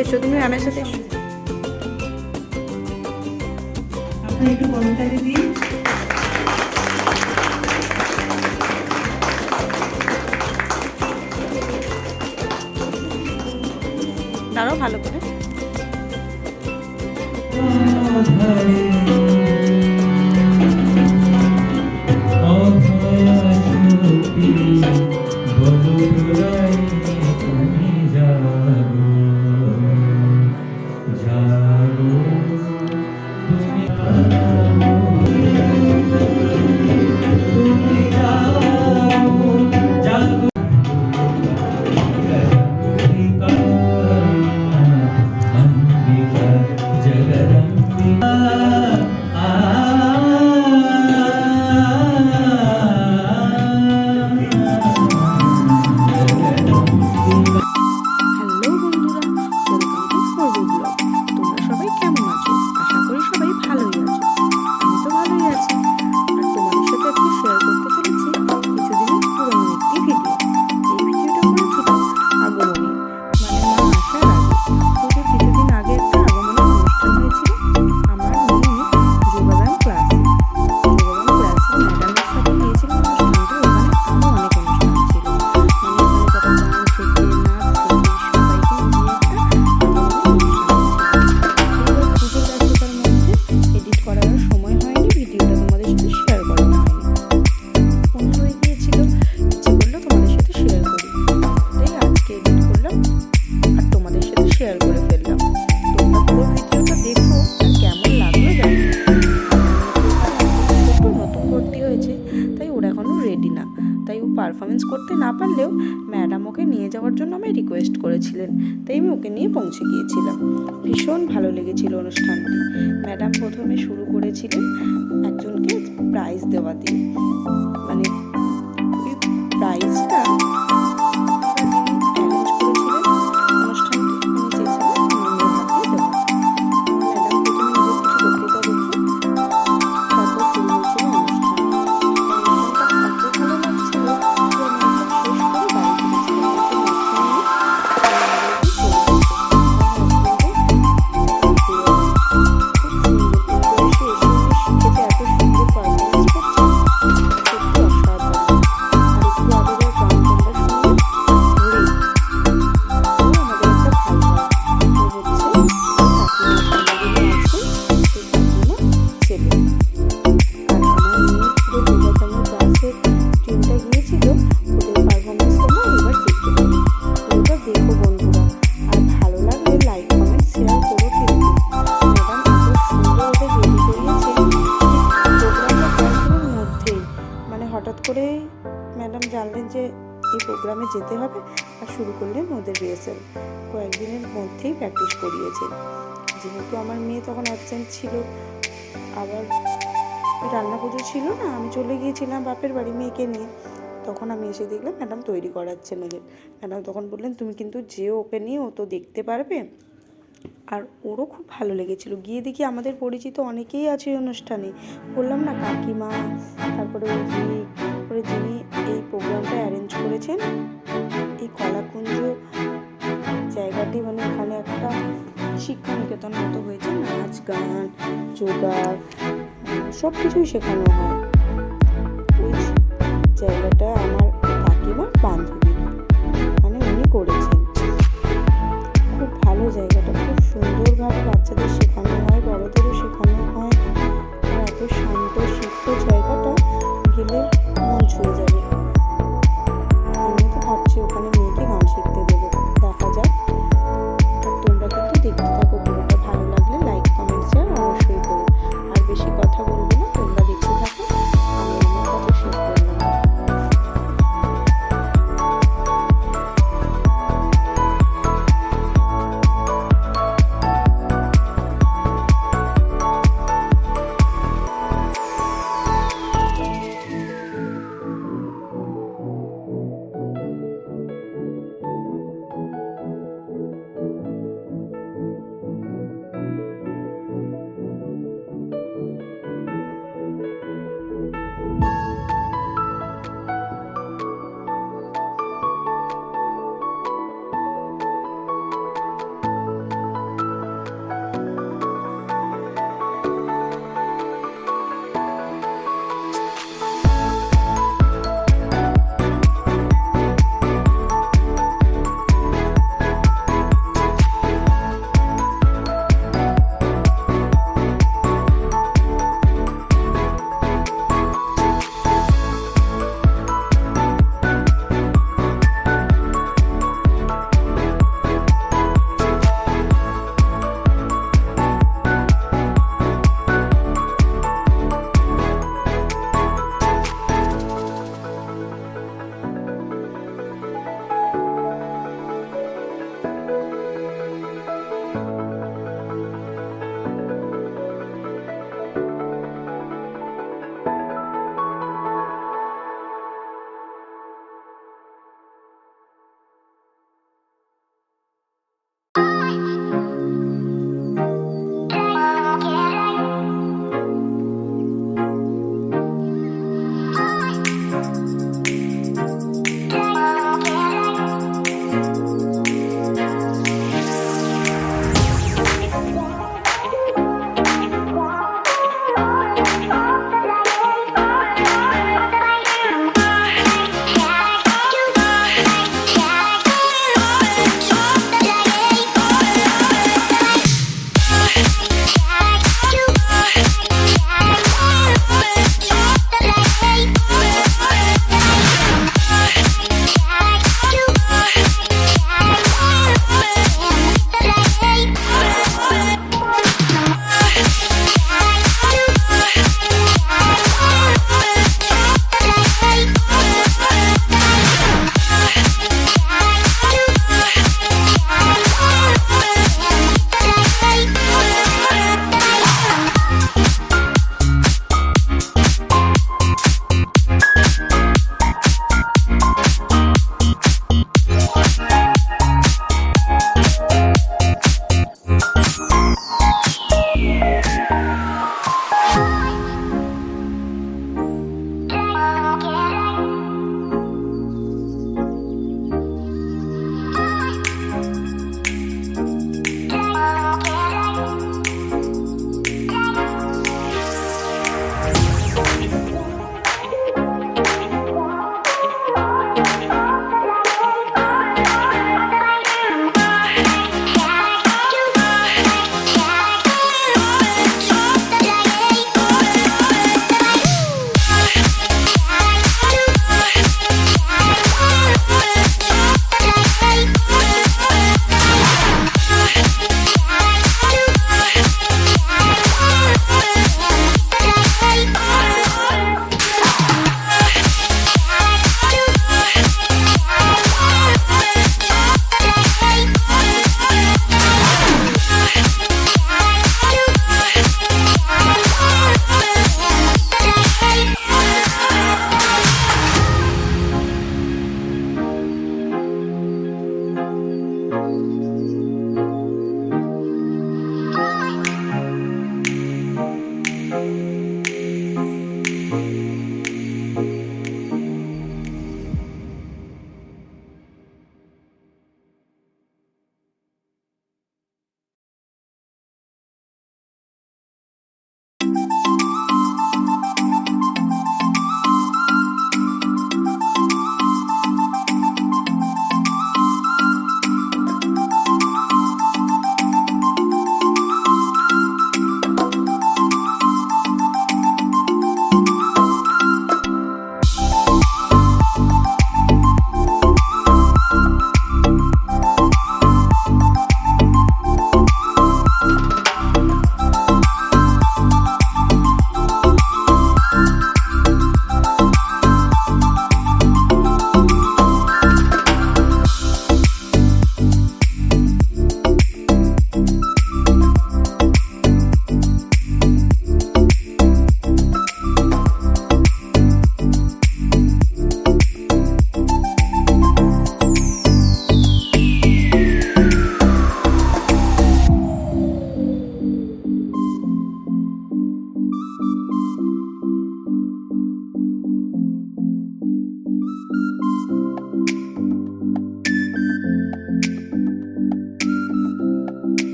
এসো তুমি ম্যামের সাথে এসো। একটু দাঁড়াও ভালো করে। luz. করতে না পারলেও ম্যাডাম ওকে নিয়ে যাওয়ার জন্য আমায় রিকোয়েস্ট করেছিলেন, তাই আমি ওকে নিয়ে পৌঁছে গিয়েছিলাম। ভীষণ ভালো লেগেছিল অনুষ্ঠানটি। ম্যাডাম প্রথমে শুরু করেছিলেন একজনকে প্রাইজ দেওয়া দিয়ে। হঠাৎ করে ম্যাডাম জানলেন যে এই প্রোগ্রামে যেতে হবে আর শুরু করলেন ওদের রিহার্সাল। কয়েকদিনের মধ্যেই প্র্যাকটিস করিয়েছেন। যেহেতু আমার মেয়ে তখন অ্যাবসেন্ট ছিল, আবার রান্না পুজো ছিল না, আমি চলে গিয়েছিলাম বাপের বাড়ি মেয়েকে নিয়ে। তখন আমি এসে দেখলাম ম্যাডাম তৈরি করাচ্ছেন ওদের। ম্যাডাম তখন বললেন, তুমি কিন্তু যেও ওকে নিয়ে, ও তো দেখতে পারবে। আর ওরও খুব ভালো লেগেছিল। গিয়ে দেখি আমাদের পরিচিত অনেকেই আছে অনুষ্ঠানে। বললাম, না, কাকিমা, তারপরে ওই যিনি তারপরে যিনি এই প্রোগ্রামটা অ্যারেঞ্জ করেছেন, এই কলাকুঞ্জ জায়গাটি মানে এখানে একটা শিক্ষা নিকেতন মতো হয়েছে, নাচ, গান যোগা সব কিছুই শেখানো হয়। ওই জায়গাটা আমার কাকিমার বান্ধবী। সুন্দরভাবে বাচ্চাদের শেখানো হয় বড়দেরও শেখানো